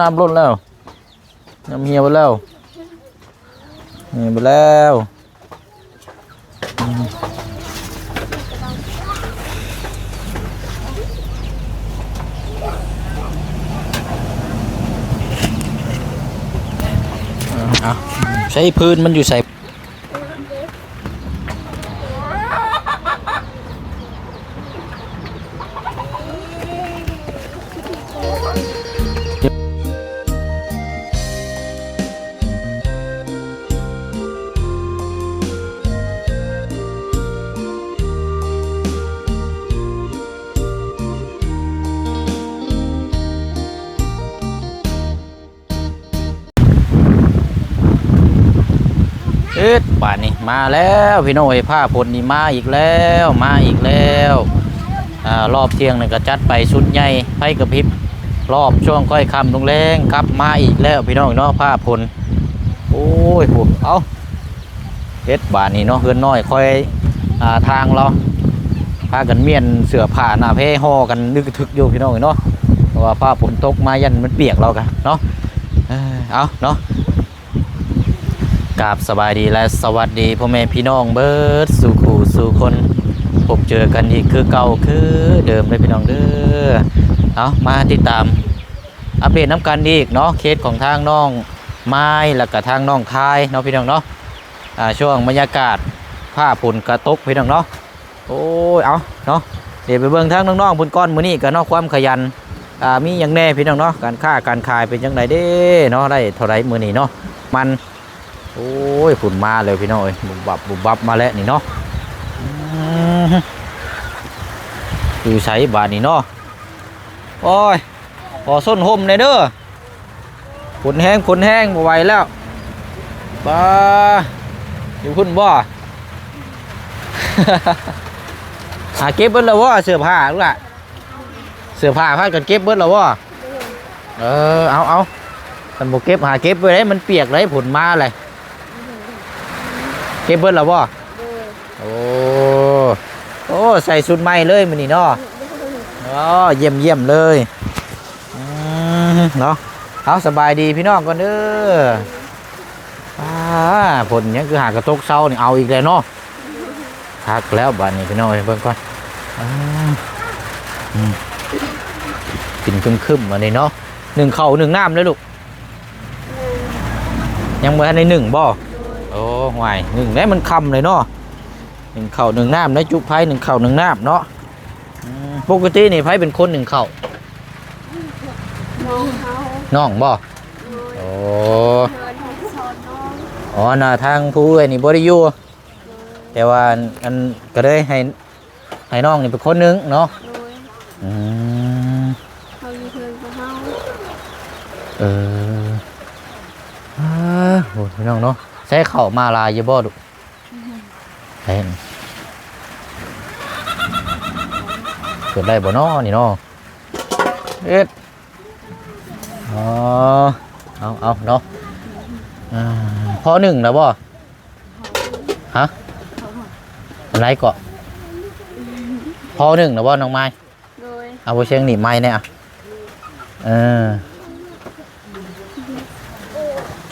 น้ำล้นแล้ว น้ำเหี่ยวไปแล้วเหี่ยวไปแล้วอืมเอาใช้พื้นมันอยู่ใส่ ดป่านนี้มาแล้วพี่น้อยผ้าพลนี่มาอีกแล้วมาอีกแล้วอ่ารอบเที่ยงนี่ก็จัดไปชุดใหญ่ไฟกระพริบรอบช่วงค่อยคำลงแรงกลับมาอีกแล้วพี่น้องเนาะผ้าพลโอ้ยโหเอาเอ็ดบานนี้เนาะเฮือนน้อยค่อยอ่าทางเราพากันเมียนเสือผ้าหน้าเพ่ห่อกันนึกถึกอยู่พี่น้องเนาะเพราะว่าผ้าฝนตกมายันมันเปียกเรากันเนาะเอ้ยเอาเนาะ กราบสบายดีและสวัสดีพ่อแม่พี่น้องเบิร์ดสู่ขู่สู่คนพบเจอกันอีกคือเก่าคือเดิมเลยพี่น้องเด้อเอามาติดตามอัปเดตน้ำกันอีกเนาะเคสของทางน้องไม้แล้วก็ทางน้องคายเนาะพี่น้องเนาะอ่าช่วงบรรยากาศผ้าผลกระตุกพี่น้องเนาะโอ้ยเอาเนาะเดี๋ยวไปเบิ่งทางน้องๆพุ่นก้อนมือนี้กันเนาะความขยันอ่ามีอย่างแน่พี่น้องเนาะการค้าการขายเป็นยังไงเด้เนาะได้เท่าไรมือนี้เนาะมัน โอ้ยฝุ่นมาเลยพี่น้อยบุบบับบุบบับมาแล้วนี่เนาะอือยู่ใส่บาทนี่เนาะโอ้ยพอส้นห่มในอยเด้อฝนแห้งฝนแห้งไหวแล้วบ้าอยู่คุณบ่หาเก็บเบิดแล้ววะเสื้อผ้าลูกละเสื้อผ้าพากันเก็บเบิดแล้ววะเออเอาเอามันบ่เก็บหาเก็บไว้ได้มันเปียกเลยผลมาเลย เก็บเบิดแล้วบ่โอ้ โอ้ ใส่ชุดใหม่เลยมันนี่เนาะอ๋อเยี่ยมเยี่ยมเลยอืมเนาะเอาสบายดีพี่น้องก่อนเด้ออ่าผลยังคือหากระตกเศร้านี่เอาอีกแล้วเนาะทักแล้วบ้านนี้พี่น้องเบิ่งก่อนอ่าอืมกินคึมๆมานี่เนาะหนึ่งเข่าวหนึ่งน้ำเลยลูก ยังไม่ทันในหนึ่งบ่ โอ้ห่วยหนึ่งได้มันคำเลยเนาะหนึ่งเข่าหนึ่งน้ำได้จุไพ่หนึ่งเข่าหนึ่งน้ำเนาะอืมปกตินี่ไพ่เป็นคนหนึ่งเข่าน้องเขาน้องบ่โอ้เดินให้สอนน้องอ๋อน่ะทางผู้เอ้ยนี่บริยูแต่ว่าอันก็เลยให้ให้น้องนี่เป็นคนหนึ่งเนาะโดยอืมเขาอยู่เทินกับเขาเอออ่าโอ้พี่น้องเนาะ ใช้เข่ามาลายอยี่บ่ดุใช่เกิดได้บ่เนาะนี่เนาะเอ็ดอ๋อเอาเอาเนาะอ่าพอหนึ่งแล้วบ่ฮะอะไรเกาะพอหนึ่งแล้วบ่น้องไม้โดยเอาไปเชียงหนีบไม้เนี่ยอะเออ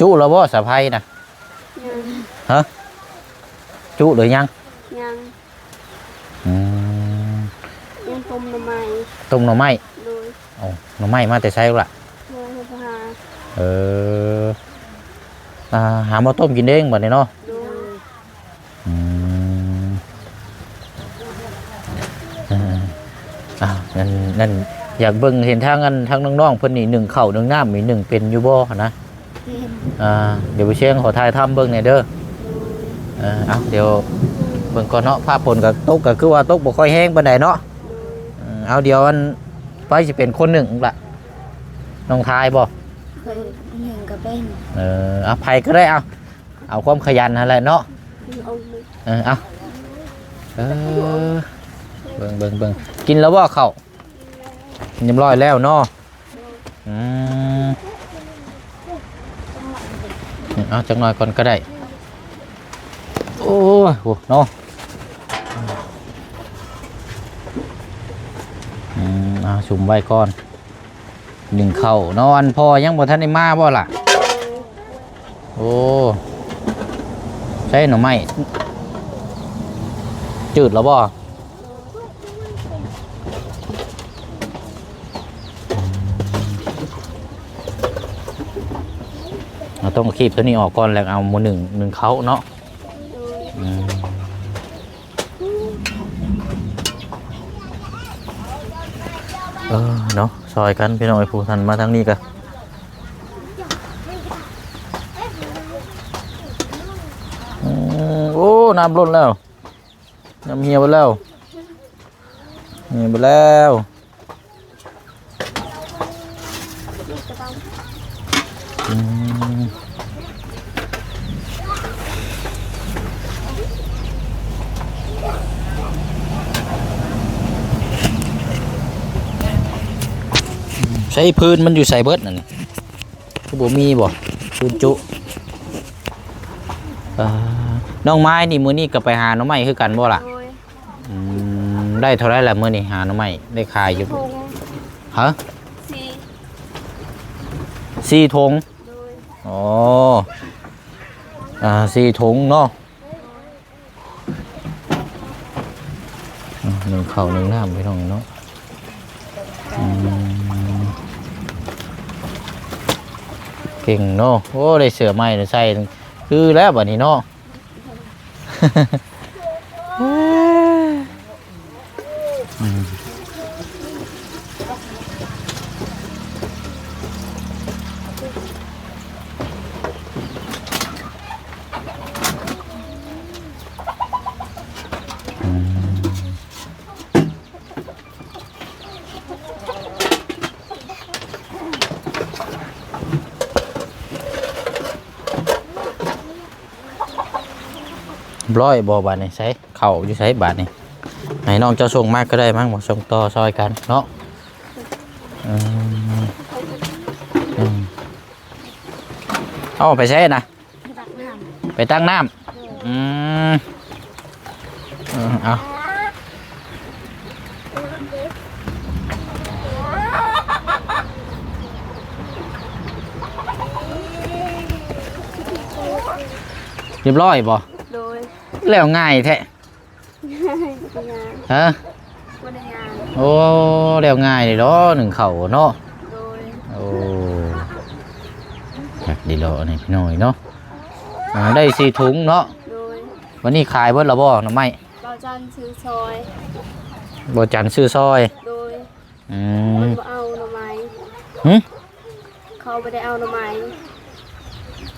จุแล้วบ่สะพายนะยัง จุหรือยังยังอืมยังต้มหน่อไม้ต้มหน่อไม้โดยเอาหน่อไม้มาแต่ใช้ละโดยให้พหาเอออ่าหามาต้มกินเองบ่เนี่ยเนาะโดยอืมอ่าอ่านั่นนั่นอยากเบิ่งเห็นทางอันทางน้องๆเพิ่นนี่หนึ่งเข่าหนึ่งน้ำมีหนึ่งเป็นอยู่บ่นะอ่าเดี๋ยวไปเชียงขอถ่ายทำเบิ่งหน่อยเด้อ เออเอาเดี๋ยวเบิ่งก่อนเนาะภาพผลกับตกก็คือว่าตกบ่ค่อยแห้งปานใดเนาะเออเอาเดี๋ยวอันไปสิเป็นคนหนึ่งล่ะน้องทายบ่เคยหนึ่งกับเป็นเออเอาไผก็ได้เอาเอาความขยันนั่นแหละเนาะเอามือเออเอาเออเบิ่งเบิ่งเบิ่งกินแล้วว่าเขากินเรียบร้อยแล้วเนาะอืมเอาจักหน่อยก่อนก็ได้โอ้ ยโหเนาะอืมเอาชุมไว้ก่อนหนึ่งเข้านอนพอยังบ่ทันได้มาบ่ล่ะ โอ้ใช่หน่อไม้จืดแล้วบ่เราต้องคีบตัวนี้ออกก่อนแล้วเอาหมูหนึ่งหนึ่งเขาเนาะ โดย อืม เออเนาะซอยกันพี่น้องไอ้ผู้ทันมาทางนี้กันโอ้ น้ำล้นแล้ว น้ำเหี่ยวไปแล้วเหี่ยวไปแล้ว นี่กระเป๋า อืม ใช้พื้นมันอยู่ใส่เบิดนั่นนี่คือบ่มีบ่พื้นจุเอ่อน้องไม้นี่มื้อนี้ก็ไปหาหน่อไม้คือกันบ่ล่ะโดยอืมได้เท่าไรล่ะมื้อนี้หาหน่อไม้ได้ขายอยู่ทงฮะสีสี่ทงโดยอ๋ออ่าสี่ถุงเนาะอ่าหนึ่งข้าวหนึ่งน้ำพี่น้องเนาะอืม เก่งเนาะโอ้ได้เสือใหม่ได้ใส่คือแล้วบัดนี้เนาะอืม ร้อยบ่บาทนี่ใช้เข่าอยู่ใช้บาทนี่ให้น้องเจ้าส่งมากก็ได้มั้งบ่ส่งต่อซอยกันเนาะอืมอืมเอาไปใช้นะไปตั้งน้ำอืมเอาเรียบร้อยบ่ แล้วง่ายแท้ปัญญาฮะปัญญาโอ้แล้วง่ายเลยเนาะหนึ่งเข่าเนาะโดยโอ้อยากดีเลาะนี่พี่น้อยเนาะอ่าได้สี่ถุงเนาะโดยวันนี้ขายเบิดและบ่หน่อไม้เราจันซื้อซอยบ่จันซื้อซอยโดยอืมันมบ่เอาหน่อไม้หึเขาไม่ได้เอาหน่อไม้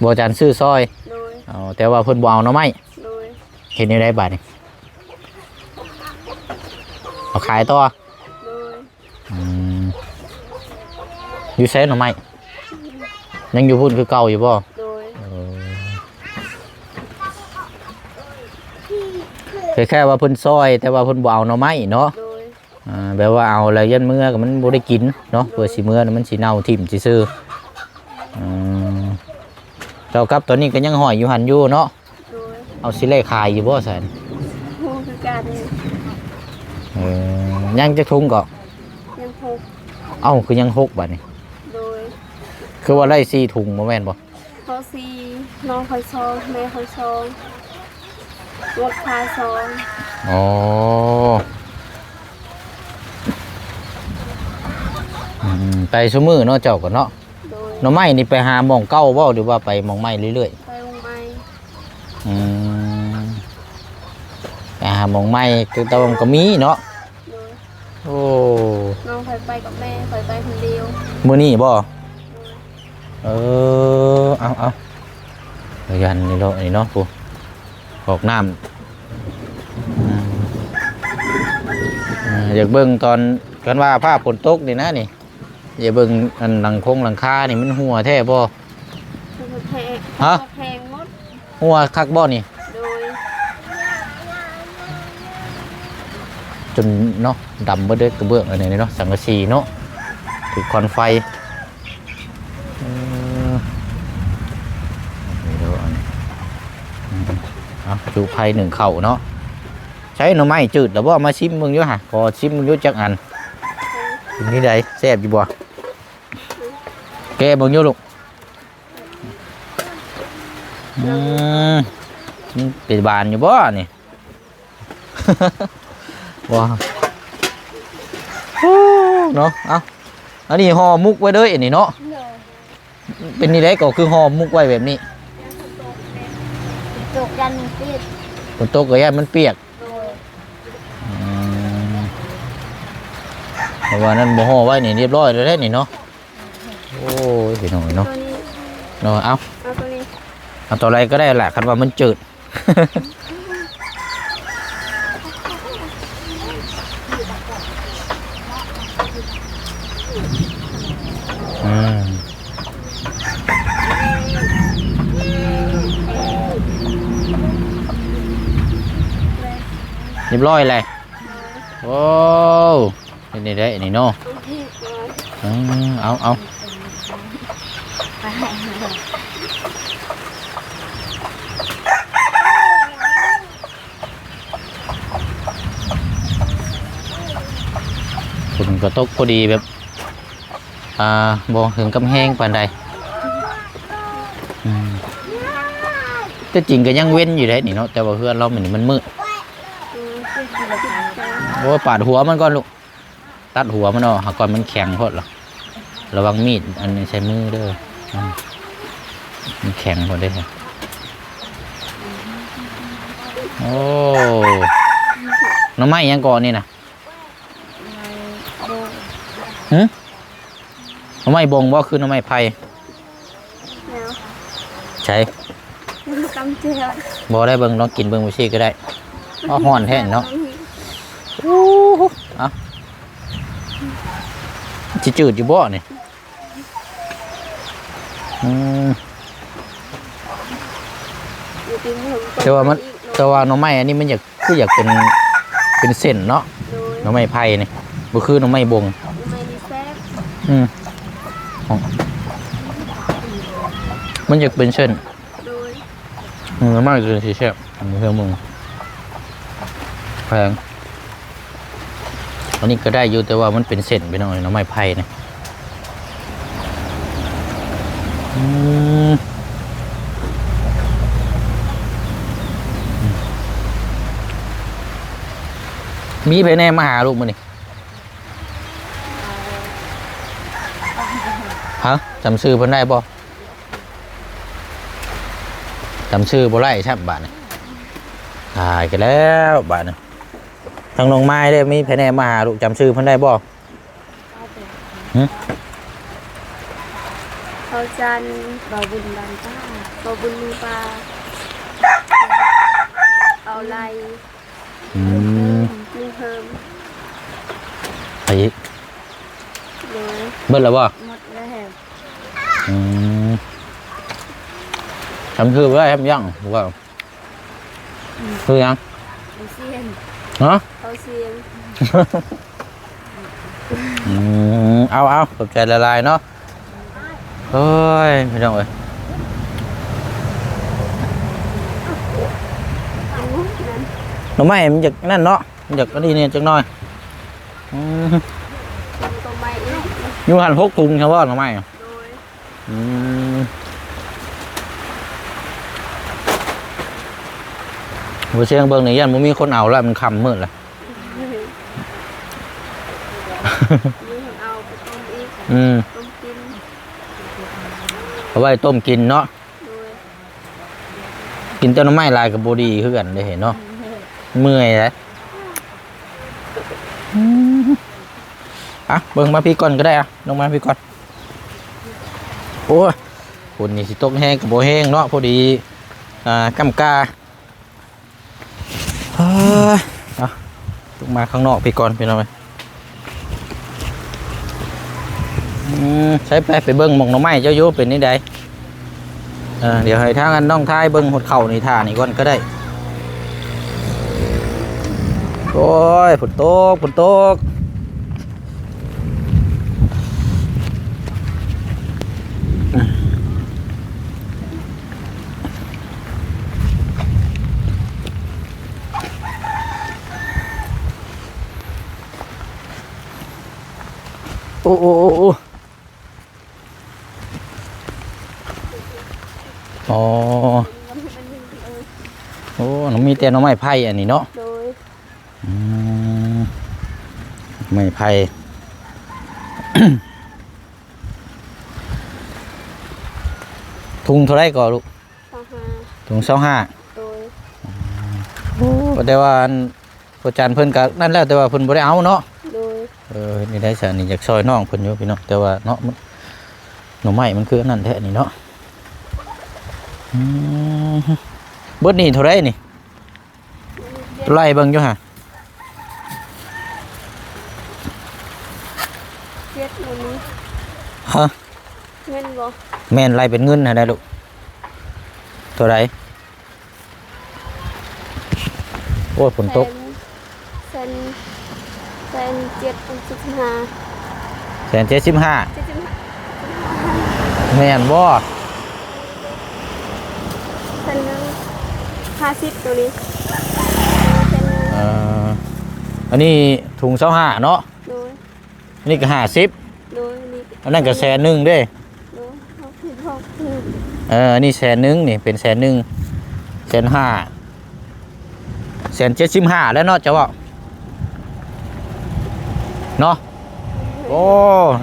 บ่จันซื้อซอยโดยอ๋อแต่ว่าเพิ่นบ่เอาหน่อไม้โดย เห็นอยู่ได้บาดนี่เอาขายต่อโดยอืมอยู่ไสหน่อไม้ยังอยู่พุ่นคือเก่าอยู่บ่โดยเออแค่แค่ว่าเพิ่นซอย แต่ว่าเพิ่นบ่เอาหน่อไม้เนาะโดยอ่าแบบว่าเอาแล้วยันเมื่อก็มันบ่ได้กินเนาะเพื่อสิเมื่อน่ะมันสิเน่าทิ่มสิซื่ออืมเจ้ากับตัวนี้ก็ยังห้อยอยู่หันอยู่เนาะโดย เอาสิเลขายอยู่บ่ซั่นหูคือการเออยังจะทุ่งก็ยังพกเอ้าคือยังหกบัดนี่โดยคือว่าได้สี่ถุงบ่แม่นบ่เขาซีน้องคอยซองแม่คอยซองรถคาซองอ๋ออืมไปซุมื้อเนาะเจ้าก็เนาะโดยหน่อไม้นี่ไปหาหม่องเก่าบ่หรือว่าไปหม่องใหม่เรื่อยๆไปวงไม้อืมไป หาหมองไม้คือตะวันก็มีเนาะโดยโอ้น้องคอยไปกับแม่คอยไปคนเดียวมือนี่บ่โดยเออเอาเอาเดี๋ยวยันนี่เนาะนี่เนาะปูออกน้ำอืมอ่าอยากเบิ่งตอนกันว่าผ้าฝนตกนี่นะนี่อย่าเบิ่งอันหลังคงหลังคานี่มันหัวแท้บ่คือแพงฮะแพงหมดหัวคักบ่นี่ จนเนาะดำเบิดเด้อกระเบื้องอันนี้เนาะสังกะสีเนาะถือควันไฟเออด้ออันอืมเอาจูไผ่หนึ่งเข่าเนาะใช้หน่อไม้จืดแล้วบ่มาชิมมึงอยู่ฮะพอชิมมึงอยู่จักอันกินนี่ได้แซ่บอยู่บ่กะเบิ่งอยู่ลูกอืมเป็นบานอยู่บ่นี่ ว้าวเนาะเอาอันนี้ห่อมุกไว้เด้ออันนี้เนาะเป็นนี่ได้ก็คือห่อมุกไว้แบบนี้ตกยันหนึ่งปีดฝนตกก็ย่านมันเปียกเพราะว่านั้นบ่ห่อไว้นี่เรียบร้อยแล้วได้นี่เนาะโอ้ยพี่น้องเนาะเนาะเอาเอาตัวนี้เอาตัวอะไรก็ได้แหละคันว่ามันจืด ยบร้อยเลยโอ้นี่นี่ได้นี่เนาะเอาเอาเอาฝนก็ตกพอดีแบบ อ่าบ่ถึงกำแห้งปานใดอืมแต่จริงก็ยังเว้นอยู่ได้นี่เนาะแต่ว่าเพื่อนเราเหมือนมันมืด อืมเป็นสีขาว โอ้ยปาดหัวมันก่อนลูก ตัดหัวมันออกหาก่อนมันแข็งโพดหรอระวังมีด อันนี้ใช้มือเด้ออืมมันแข็งโพดเด้อโอ้หน้ำไม้ยังก่อนนี่นะหึหน้ำไม้บงบ่คือหน้ำไม้ไผ่แล้วใช่มันกำเจียวบ่ได้เบิ่งลองกินเบิ่งบ่ซี่ก็ได้อ้อฮ้อนแท้เนาะโอ้โหเอาจิจืดอยู่บ่เนี่ยอืมแต่ว่ามันแต่ว่าหน่อไม้อันนี้มันอยากคืออยากเป็นเป็นเส้นเนาะหน่อไม้ไผ่นี่บ่คือหน่อไม้บงอืมมันอยากเป็นเส้นโดยอืมมากเลยสิแซ่บอันนี้เพื่อมึงแพง อันนี้ก็ได้อยู่แต่ว่ามันเป็นเส้นไปหน่อยหน่อไม้ไผ่นี่อืมมีไปแน่มาหาลูกมันนี่ฮะจำชื่อเพิ่นได้บ่จำชื่อบ่ไล่ใช่บาทนี่ตายกันแล้วบาทนี่ ทางน้องไม้ได้มีไปแน่มาหาลูกจำชื่อเพิ่นได้บ่เขาจันบาบุญบันป้าบาบุญมือปลาเอาไรอืมมีเพิ่มไปอีกโดยเบิดแล้วบ่หมดแล้วอืมจำชื่อบ่ได้ครับยังว่าคือยังเขาเซียน ฮะเขาเซียนอืมเอาเอาขอบใจละลายเนาะเฮ้ยไม่ต้องเอ้ยอันนู้นนั้นหน่อไม้มันจากนั่นเนาะมันจากอันนี้เนี่ยจักหน่อยอืมมันก็ไม่อีก อยู่หันพกถุงใช่ป่ะหน่อไม้อะ โดยอืมบ่เชียงเบิ่งนี่ยันบ่มีคนเอาแล้วมันค่ำมืดแล้วนี่เอาไปต้มอีกอืมต้มกินเอาไว้ต้มกินเนาะโดยกินแต่หน่อไม้ลายกับบ่ดีคือกันได้เห็นเนาะเมื่อยเลยอืมอะเบิ่งมาพี่ก่อนก็ได้อะลงมาพี่ก่อนโอ้ยคนนี่สิตกแห้งกับบ่แห้งเนาะพอดีอ่ากำกา เฮ้ยเอาลงมาข้างนอกไปก่อนพี่น้องเอ้ยใช้ไปไปเบิ้งมองน้องไม้เจ้าโยเป็นนี่ได้เดี๋ยวให้ทางอันน้องท้ายเบิ้งหดเข่านี่ท่านี่ก่อนก็ได้ โอ้ยฝนตกฝนตก อ้โอ้โอ้โอ้อ๋อแล้วมันเป็นเออโอ้น้องมีแต่หน้องไม้ไผ่อันนี้เนาะโดยอืมไม้ไผ่ ทุงเท่าไรก่อนลูกสองห้าถุงเศร้าห้าโดยแต่ว่าอันพระจันทร์เพิ่นก็นั่นแล้วแต่ว่าเพิ่นบ่ได้เอาเนาะโดย เออนี่ได้สานี่อยากซอยน้องเพิ่นอยู่พี่น้องแต่ว่าเนาะมันหน่อไม้มันคืออันนั่นแท้นี่เนาะอืมเบิดนี่เท่าไรนี่ไล่เบิ่งอยู่ฮะเจ็ดวันนี้ฮะเงินบ่แม่นไล่เป็นเงินนะได้ลูกเท่าไรโอ้ยฝนตกแสนแสน เจ็ดอันสิบห้าแสนเจ็ดสิบห้าเจ็ดสิบห้าแม่นบ่แสนหนึ่งห้าสิบตัวนี้แสนหนึ่งเอ่ออันนี้ถุงเศร้าห้าเนาะโดยอันนี้ก็ห้าสิบโดยนี่อันนั้นก็แสนหนึ่งเด้โดยเขาผิดเขาผิดเอออันนี้แสนหนึ่งนี่เป็นแสนหนึ่งแสนห้าแสนเจ็ดสิบห้าแล้วเนาะจะว่า เนาะโอ้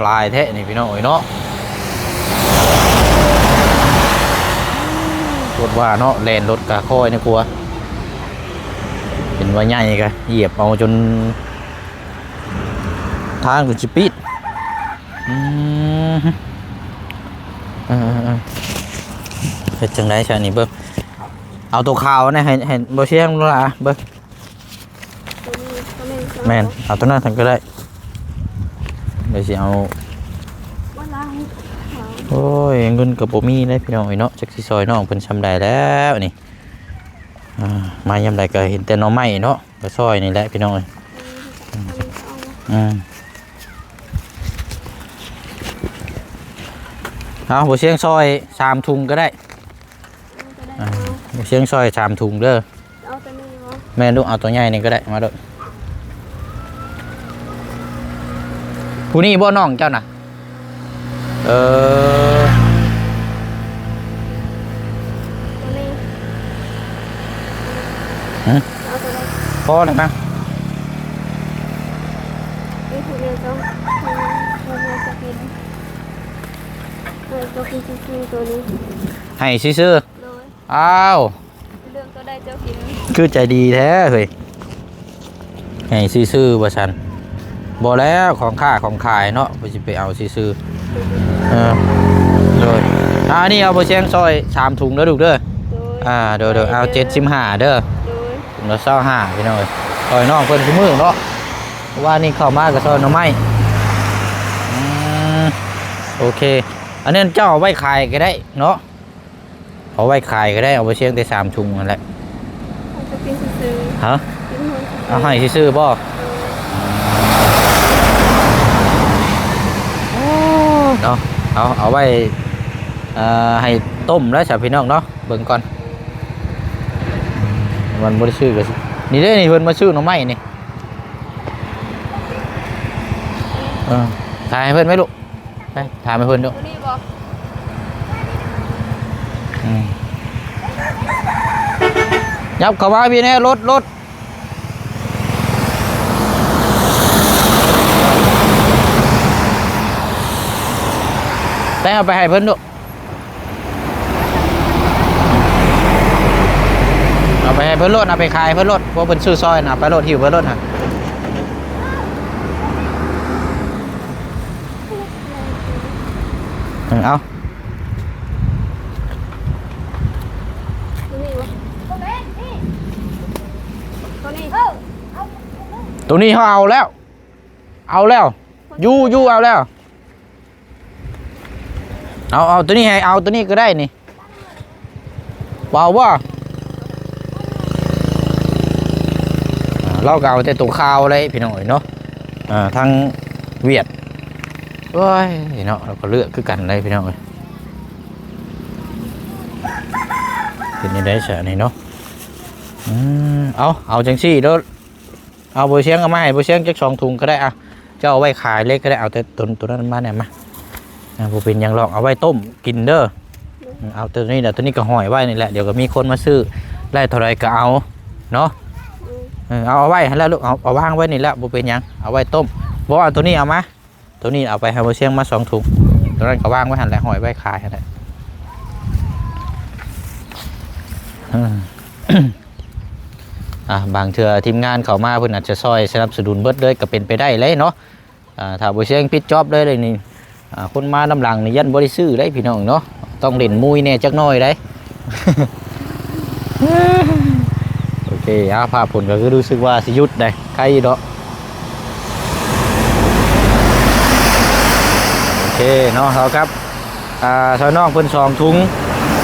หลายแท้นี่พี่น้องเอ้ยเนาะปวดว่าเนาะแลนรถกะคอยนะกลัวเป็นว่าใหญ่กะเหยียบเอาจน ทางกูจิปิดอืมเออๆเฮ็ดจังไดชานี่เบิ่งเอาตัวขาวนะให้ให้บ่เชียงละเบิ่งตัวนี้ตัวนี้สองแม่นเอาตัวนั้นทางก็ได้ เดี๋ยวสิเอาว่าล้างเขาโอ้ยเงินกับบ่มีเลยพี่น้องเอ้ยเนาะจักสิซอยน้องเพิ่นซำใดแล้วนี่อ่ามายามใดก็เห็นแต่หน่อไม้เนาะก็ซอยนี่แหละพี่น้องเอ้ยตัวนี้เอามาอืมเอาบ่เชียงซอยสามถุงก็ได้ก็ได้อ่าเอาบ่เชียงซอยสามถุงเด้อเอาตัวนี้วะแม่ลูกเอาตัวใหญ่นี่ก็ได้มาเด้อ ผู้นี้บ่น้องเจ้าน่ะ เออตัวนี้ฮะเอาตัวนี้พอแล้วนะนี่คือเรียนต้องตัวนี้จะกินเออตัวกินจริงๆตัวนี้ให้ซื่อเลยๆอ้าวเรื่องตัวใดเจ้ากิน คือใจดีแท้เฮ้ยให้ซื่อๆว่าซั่น บ่แล้วของค่าของขายเนาะบ่สิไปเอาซื่อๆเออโดยอ่านี่เอาบ่เชียงซอยสามถุงเด้อลูกเด้อโดยอ่าเด้อๆเอา75เด้อโดยถุงละ25พี่น้องเอ้ยซอยน้องเพิ่นซุมื้อเนาะเพราะว่านี่เข้ามาก็ซอยหน่อไม้อืมโอเค อันนี้เจ้าเอาไว้ขายก็ได้เนาะเอาไว้ขายก็ได้เอาไปเชียงแต่สามถุงนั่นแหละเขาจะกินซื้อฮะๆกินหัวเอาให้ซื่อๆบ่ เนาะเอาเอาไว้เอ่อให้ต้มแล้วสาวพี่น้องเนาะเบิ่งก่อนมันบ่ได้ชื่อก็สินี่เด้นี่เพิ่นมาชื่อหน่อไม้นี่เออถ่ายให้เพิ่นไหมลูกไปถ่ายให้เพิ่นดูตัวนี้บอกอืมยับเข้ามาพี่แน่รถรถ แต่เอาไปให้เพิ่นดูเอาไปให้เพิ่นรถเอาไปขายเพิ่นรถเพราะเพิ่นซื้อซอยน่ะเอาไปรถหิวเพิ่นรถฮะเออเอาตัวนี้บอกตัวนี้ตัวนี้ตัวนี้เขาเอาแล้ว เอาแล้ว ยูยูเอาแล้ว เอาเอาตัวนี้ให้เอาตัวนี้ก็ได้นี่เบาว่าเราก็เอาแต่ตัวข้าวเลยพี่น้อยเนาะอ่าทางเวียดโอ้ยเนาะเราก็เลือกคือกันเลยพี่น้อยเป็นยังไงเสียนี่เนาะอืมเอาเอาจังซี่เด้อเอาโบเชียงเอามาให้โบเชียงจักสองถุงก็ได้อะเจ้าเอาไว้ขายเล็กก็ได้เอาแต่ตัวตัวนั้นมาเนี่ยมา บเป็นยังหรอกเอาไว้ต้มกินเด้อเอาตัวนี้แหละตัวนี้ก็หอยไว้นี่แหละเดี๋ยวก็มีคนมาซื้อไล่เท่าไรก็เอาเนาะเอาเอาไว้ให้แล้วลูกเอาเอาวางไว้นี่แหละบ่เป็นยังเอาไว้ต้มบ่เอาตัวนี้เอามาตัวนี้เอาไปให้บ่เชียงมาสองถุงตัวนั้นก็วางไว้หันแหละหอยไว้ขายหันแหละอืมอะบางเทื่อทีมงานเขามาเพิ่นอาจจะซอยสนับสนุนเบิดเลยก็เป็นไปได้เลยเนาะอ่าถ้าบ่เชียงปิดจอบเลยเลยนี่ คนมาน้ำหลังนี่ยันบ่ได้ซื้อได้พี่น้องเนาะต้องเล่นมุยแน่จักน่อยได้โอเคอาภาพผลก็คือรู้สึกว่าสิยุดได้ใครเนาะโอเคเนาะเราครับอ่าซอยน้องเพิ่นสองถุง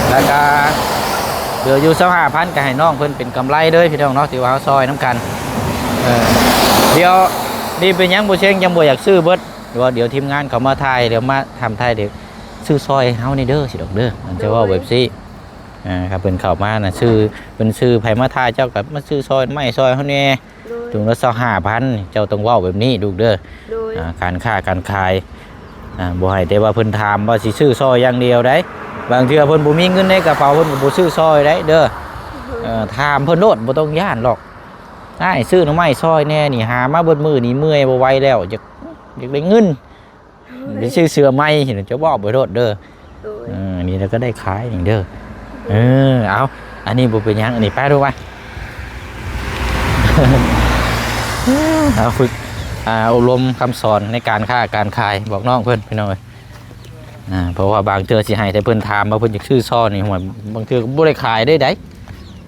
แล้วก็เหลืออยู่สักห้าพันก็ให้น้องเพิ่นเป็นกำไรเลยพี่น้องเนาะที่ว่าเขาซอยน้ำกันเเดี๋ยวนี่เป็นยังบ่เชงยังบ่อยากซื้อเบิด ดี๋ยวเดี๋ยวทีมงานเขามาถ่ายเดี๋ยวมาทำถ่ายเดี๋ยวซื้อซอยเฮานี่เด้อสิดอกเด้อมันจะว่าเว็บซี่อ่าครับเป็นเข้ามานะชื่อเป็นชื่อไผมาทาเจ้ากับมาชื่อซอยไม่ซอยเขาเนี่ยโดยถุงละสองห้าพันเจ้าต้องเว่าแบบนี้ดูเด้อโดยอ่าการค้าการขายอ่าบ่ให้แต่ว่าเพิ่นถามว่าสิซื้อซอยอย่างเดียวได้บางเทื่อเพิ่นบ่มีเงินในกระเป๋าเพิ่นก็บ่ซื้อซอยได้เด้อเอ่อถามเพิ่นโลดบ่ต้องย่านหรอกได้ซื้อหน่อไม้ซอยแน่นี่หามาเบิดมื้อนี่เมื่อยบ่ไหวแล้วอยาก อยากได้เงินไปซื้อเสื้อใหม่เห็นจะบอกบ่โลดเด้อโดยเออนี่เราก็ได้ขายอย่างเด้อเออเอาอันนี้บุเป็นหยังอันนี้แป้ดูไว้เอาฝึกอ่าอบรมคำสอนในการค้าการขายบอกน้องเพื่อนพี่น้องเอ้ยอ่าเพราะว่าบางเจอสิให้แต่เพื่อนถามมาเพื่อนอยากชื่อซอยนี่หัวบางเจอก็บ่ได้ขายได้ได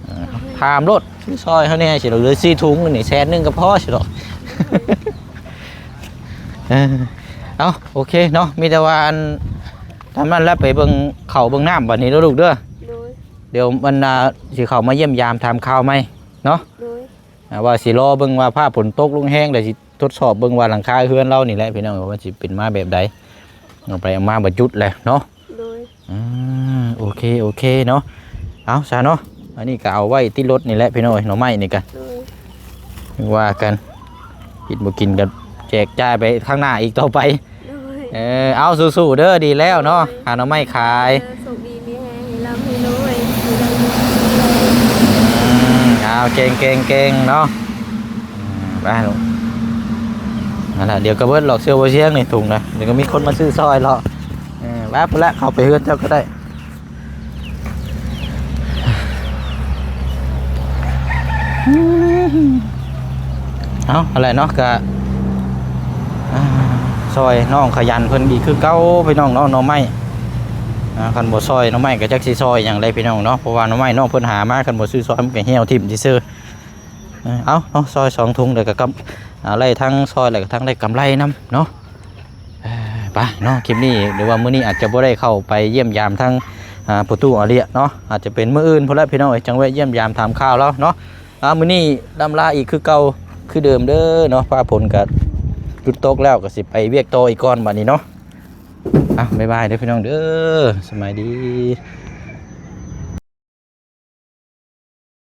อ่าถามรถชื่อซอยเขาเนี่ยสิเราเหลือสี่ถุงนี่แสนหนึงก็พอสิหรอก เออเอาโอเคเนาะมีแต่ว่าอันทำนั้นแล้วไปเบิ่งเขาเบิ่งน้ำบัดนี้แล้วลูกเด้อโดยเดี๋ยวมันอ่าสิเขามาเยี่ยมยามทำข่าวไหมเนาะโดยอ่าว่าสิรอเบิ่งว่าผ้าฝนตกลงแห้งเดี๋ยวสิทดสอบเบิ่งว่าหลังคาเฮือนเรานี่แหละพี่น้องว่าสิเป็นมาแบบใดเอาไปเอามาบ่จุดเลยเนาะโดยอืมโอเคโอเคเนาะเอาซะเนาะอันนี้ก็เอาไว้ที่รถนี่แหละพี่น้องหน่อไม้นี่กันโดยว่ากันกินบ่กินกัน แจกจ่ายไปข้างหน้าอีกต่อไป โดยเออเอาสู้ๆเด้อดีแล้วเนาะหาหน่อไม้ขายเออสุขดีมีแฮงให้ร่ำให้รวยให้ได้เงินอืมเอาเก่งเก่งเก่งเนาะอืมไปลูกนั่นแหละเดี๋ยวกระเบิดหลอกเสื้อโบเชียงนี่ถุงนะเดี๋ยวก็มีคนมาซื้อซอยหรอกเออแวบไปแล้วเข้าไปเฮือนเจ้าก็ได้เอาอะไรเนาะกะอ่า ซอยน้องขยันเพิ่นดีคือเก้าพี่น้องเนาะน้องไม้อ่คันบ่ซอยน้องไม้ก็จักสิซอยอย่างไรพี่น้องเนาะเพราะว่าน้องไม้น้องเพิ่นหามาคันบ่ซื้อซอยมันก็เหี่ยวทิ่มซื่อเอเอาเนาะซอยสองถุงเดี๋ยวก็กำไรทั้งซอยแล้วก็ทั้งได้กำไรนํเนาะไปเนาะคลิปนี้หรือว่ามื้อนี้อาจจะบ่ได้เข้าไปเยี่ยมยามทั้งประตูอาเรียเนาะอาจจะเป็นมื้ออื่นพุ่นละพี่น้องจังแวะเยี่ยมยามถามข่าวแล้วเนาะมื้อนี้ลำลาอีกคือเก่าคือเดิมเด้อเนาะฟ้าฝนก็ จุดตกแล้วก็สิไปเวียกโตอีกก้อนบัดนี้เนาะอะบ๊ายบายเด้อพี่น้องเด้อสมัยดี